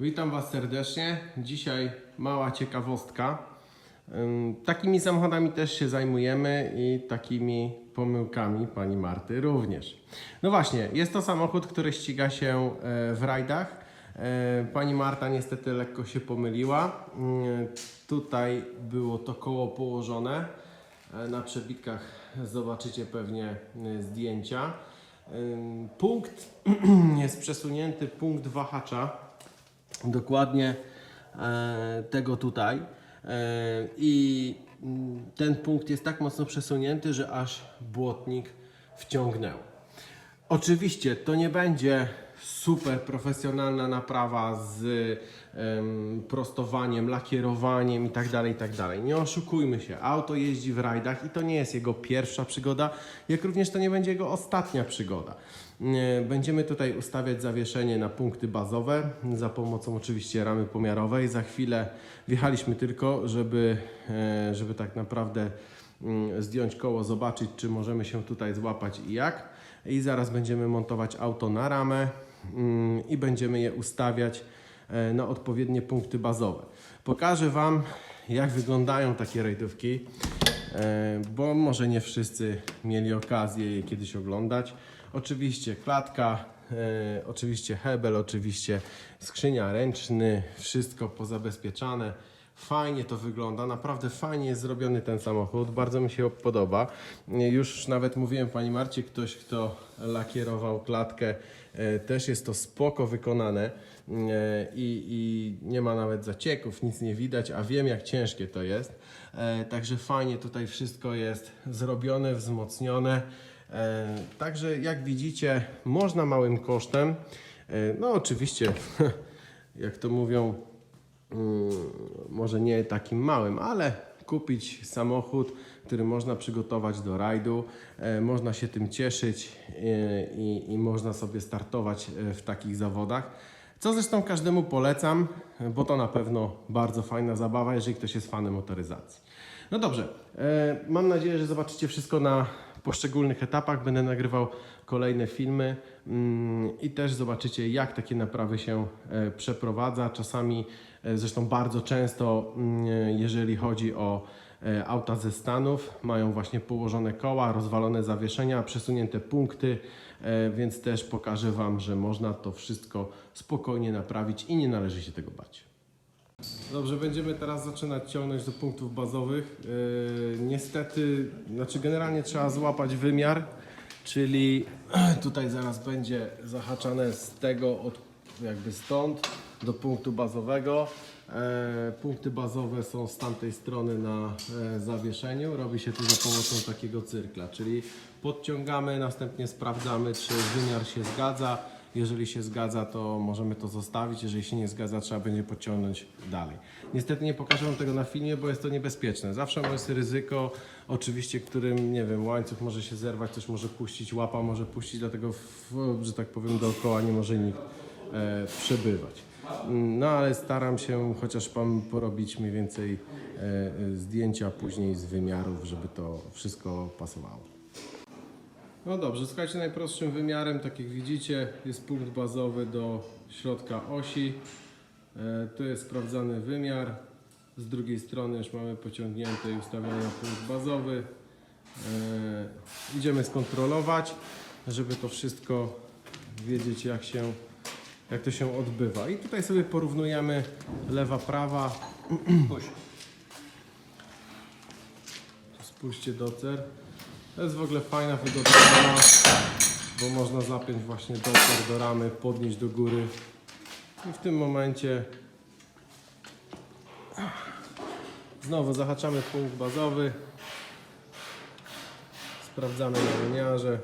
Witam Was serdecznie. Dzisiaj mała ciekawostka. Takimi samochodami też się zajmujemy i takimi pomyłkami pani Marty również. No właśnie, jest to samochód, który ściga się e, w rajdach. E, Pani Marta niestety lekko się pomyliła. Ym, Tutaj było to koło położone. E, Na przebitkach zobaczycie pewnie zdjęcia. Punkt jest przesunięty, punkt wahacza dokładnie e, tego tutaj. E, I mm, ten punkt jest tak mocno przesunięty, że aż błotnik wciągnęło. Oczywiście to nie będzie super profesjonalna naprawa z em, prostowaniem, lakierowaniem i tak dalej, tak dalej. Nie oszukujmy się, auto jeździ w rajdach i to nie jest jego pierwsza przygoda, jak również to nie będzie jego ostatnia przygoda. Będziemy tutaj ustawiać zawieszenie na punkty bazowe za pomocą oczywiście ramy pomiarowej. Za chwilę wjechaliśmy tylko, żeby, e, żeby tak naprawdę mm, zdjąć koło, zobaczyć, czy możemy się tutaj złapać i jak. I zaraz będziemy montować auto na ramę i będziemy je ustawiać e, na odpowiednie punkty bazowe. Pokażę Wam, jak wyglądają takie rajdówki, e, bo może nie wszyscy mieli okazję je kiedyś oglądać. Oczywiście klatka, e, oczywiście hebel, oczywiście skrzynia ręczny, wszystko pozabezpieczane. Fajnie to wygląda, naprawdę fajnie jest zrobiony ten samochód, bardzo mi się podoba. Już nawet mówiłem Pani Marcie, ktoś kto lakierował klatkę, e, też jest to spoko wykonane e, i, i nie ma nawet zacieków, nic nie widać, a wiem jak ciężkie to jest. E, Także fajnie tutaj wszystko jest zrobione, wzmocnione. Także jak widzicie, można małym kosztem, no oczywiście, jak to mówią, mm, może nie takim małym, ale kupić samochód, który można przygotować do rajdu, e, można się tym cieszyć e, i, i można sobie startować e, w takich zawodach. Co zresztą każdemu polecam, bo to na pewno bardzo fajna zabawa, jeżeli ktoś jest fanem motoryzacji. No dobrze, mam nadzieję, że zobaczycie wszystko na poszczególnych etapach. Będę nagrywał kolejne filmy mm, i też zobaczycie, jak takie naprawy się przeprowadza. Czasami, zresztą bardzo często, mm, jeżeli chodzi o e, auta ze Stanów, mają właśnie położone koła, rozwalone zawieszenia, przesunięte punkty, e, więc też pokażę Wam, że można to wszystko spokojnie naprawić i nie należy się tego bać. Dobrze, będziemy teraz zaczynać ciągnąć do punktów bazowych. Niestety, znaczy generalnie trzeba złapać wymiar, czyli tutaj zaraz będzie zahaczane z tego, od, jakby stąd do punktu bazowego. E, punkty bazowe są z tamtej strony na e, zawieszeniu. Robi się to za pomocą takiego cyrkla, czyli podciągamy, następnie sprawdzamy, czy wymiar się zgadza. Jeżeli się zgadza, to możemy to zostawić. Jeżeli się nie zgadza, trzeba będzie pociągnąć dalej. Niestety nie pokażę Wam tego na filmie, bo jest to niebezpieczne. Zawsze jest ryzyko, oczywiście, którym, nie wiem, łańcuch może się zerwać, coś może puścić, łapa może puścić, dlatego, w, że tak powiem, dookoła nie może nikt e, przebywać. No ale staram się chociaż Wam porobić mniej więcej e, e, zdjęcia później z wymiarów, żeby to wszystko pasowało. No dobrze, słuchajcie, najprostszym wymiarem, tak jak widzicie, jest punkt bazowy do środka osi. E, tu jest sprawdzany wymiar. Z drugiej strony już mamy pociągnięty i ustawiony punkt bazowy. Idziemy skontrolować, żeby to wszystko wiedzieć, jak, się, jak to się odbywa. I tutaj sobie porównujemy lewa, prawa. Spójrzcie docer. To jest w ogóle fajna, wygodna rama, bo można zapiąć właśnie docer do ramy, podnieść do góry. I w tym momencie znowu zahaczamy punkt bazowy. Sprawdzamy na wymiarze.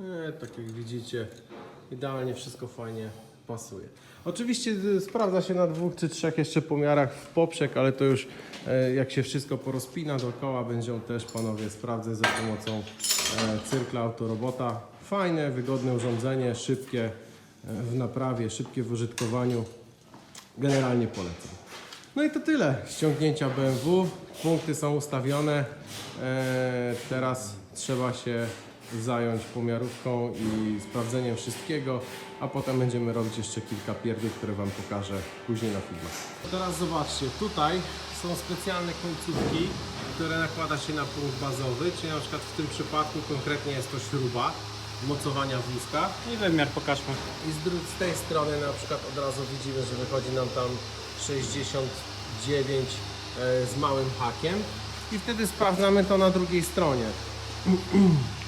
E, tak jak widzicie, idealnie wszystko fajnie pasuje. Oczywiście y, sprawdza się na dwóch czy trzech jeszcze pomiarach w poprzek, ale to już e, jak się wszystko porozpina dookoła, będą też panowie sprawdzać za pomocą e, cyrkla autorobota. Fajne, wygodne urządzenie, szybkie e, w naprawie, szybkie w użytkowaniu. Generalnie polecam. No i to tyle. Ściągnięcia BMW. Punkty są ustawione. Teraz trzeba się zająć pomiarówką i sprawdzeniem wszystkiego, a potem będziemy robić jeszcze kilka pierdół, które Wam pokażę później na filmach. Teraz zobaczcie, tutaj są specjalne końcówki, które nakłada się na punkt bazowy, czyli na przykład w tym przypadku konkretnie jest to śruba mocowania wózka. I wymiar pokażmy. I z, dru- z tej strony na przykład od razu widzimy, że wychodzi nam tam 69 e, z małym hakiem i wtedy sprawdzamy to na drugiej stronie.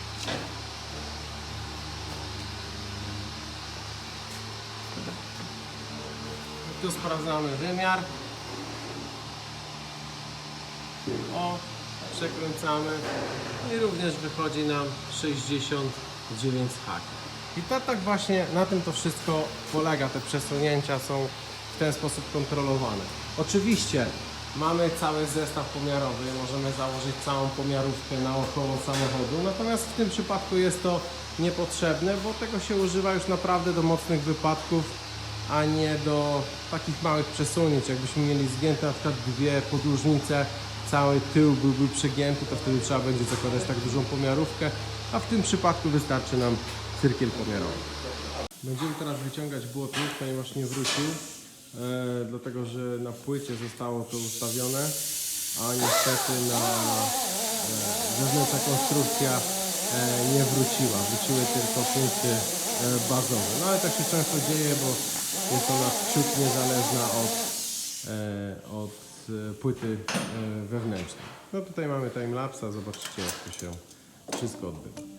Tu sprawdzamy wymiar. O, przekręcamy i również wychodzi nam 69 haków. I to tak właśnie na tym to wszystko polega. Te przesunięcia są w ten sposób kontrolowane. Oczywiście mamy cały zestaw pomiarowy, możemy założyć całą pomiarówkę naokoło samochodu, natomiast w tym przypadku jest to niepotrzebne, bo tego się używa już naprawdę do mocnych wypadków, a nie do takich małych przesunięć. Jakbyśmy mieli zgięte na przykład dwie podłużnice, cały tył byłby przegięty, to wtedy trzeba będzie zakładać tak dużą pomiarówkę, a w tym przypadku wystarczy nam cyrkiel pomiarowy. Będziemy teraz wyciągać błotnik, ponieważ nie wrócił, e, dlatego że na płycie zostało to ustawione, a niestety na e, zewnętrzna konstrukcja e, nie wróciła. Wróciły tylko punkty e, bazowe. No ale tak się często dzieje, bo jest ona ciut niezależna od, e, od e, płyty e, wewnętrznej. No tutaj mamy timelapsa, zobaczycie jak to się wszystko odbywa.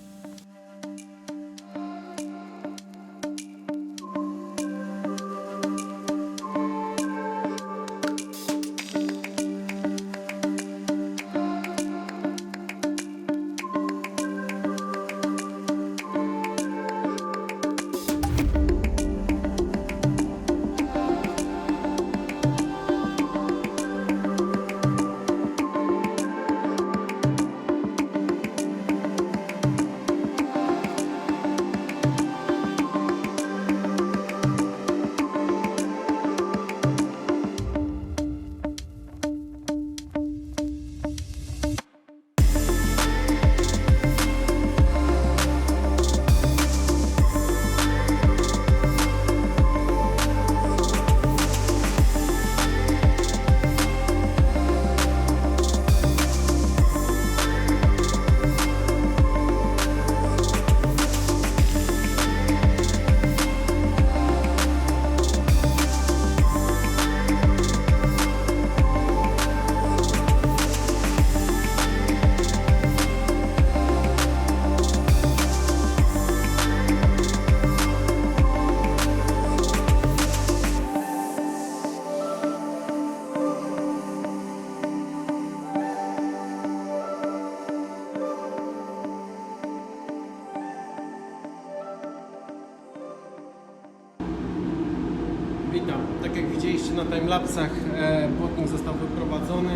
Tak jak widzieliście na timelapsach, e, błotnik został wyprowadzony.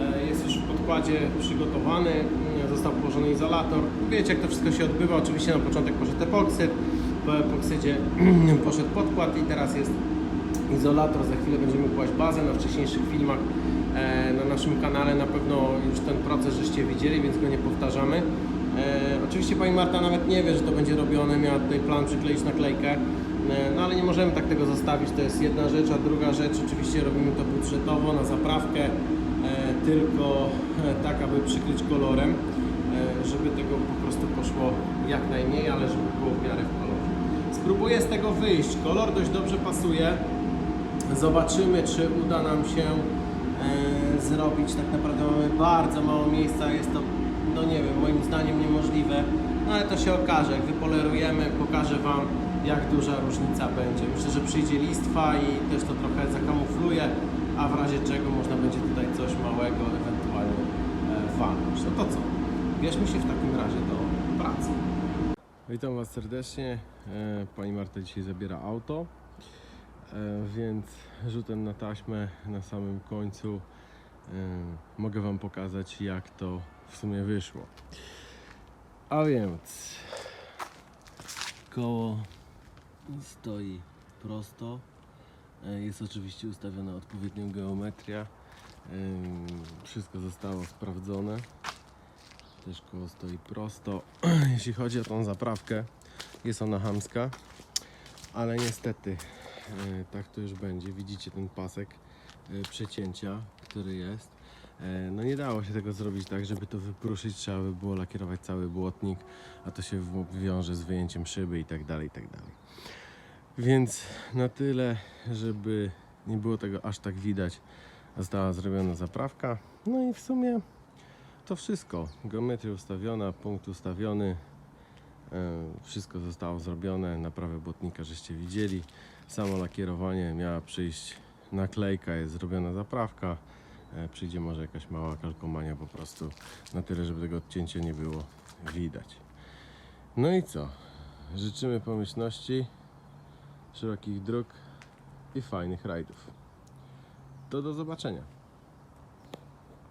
E, jest już w podkładzie przygotowany. e, Został położony izolator. Wiecie jak to wszystko się odbywa. Oczywiście na początek poszedł epoksyd. Po epoksydzie poszedł podkład i teraz jest izolator. Za chwilę będziemy kłaść bazę. Na wcześniejszych filmach e, na naszym kanale na pewno już ten proces żeście widzieli, więc go nie powtarzamy. E, oczywiście pani Marta nawet nie wie, że to będzie robione. Miała tutaj plan przykleić naklejkę. E, No ale nie możemy tak tego zostawić, to jest jedna rzecz, a druga rzecz, oczywiście robimy to budżetowo, na zaprawkę, e, tylko e, tak, aby przykryć kolorem, żeby tego po prostu poszło jak najmniej, ale żeby było w miarę w kolorze. Spróbuję z tego wyjść, kolor dość dobrze pasuje, zobaczymy czy uda nam się zrobić, tak naprawdę mamy bardzo mało miejsca, jest to, no nie wiem, moim zdaniem niemożliwe, no ale to się okaże, jak wypolerujemy, pokażę Wam jak duża różnica będzie. Myślę, że przyjdzie listwa i też to trochę zakamufluje, a w razie czego można będzie tutaj coś małego ewentualnie e, walnąć. No to co? Bierzmy się w takim razie do pracy. Witam Was serdecznie. E, Pani Marta dzisiaj zabiera auto, e, więc rzutem na taśmę na samym końcu mogę Wam pokazać jak to w sumie wyszło. A więc koło stoi prosto. E, Jest oczywiście ustawiona odpowiednią geometria. Ym, Wszystko zostało sprawdzone. Też koło stoi prosto. Jeśli chodzi o tą zaprawkę, jest ona hamska, ale niestety e, tak to już będzie. Widzicie ten pasek e, przecięcia, który jest. E, No nie dało się tego zrobić tak, żeby to wypruszyć, trzeba by było lakierować cały błotnik, a to się wiąże z wyjęciem szyby i tak dalej, i tak dalej. Więc na tyle, żeby nie było tego aż tak widać, została zrobiona zaprawka. No i w sumie to wszystko. Geometria ustawiona, punkt ustawiony. e, Wszystko zostało zrobione. Naprawę błotnika żeście widzieli. Samo lakierowanie miała przyjść naklejka, jest zrobiona zaprawka. E, Przyjdzie może jakaś mała kalkomania po prostu na tyle, żeby tego odcięcia nie było widać. No i co? Życzymy pomyślności, szerokich dróg i fajnych rajdów. To do zobaczenia.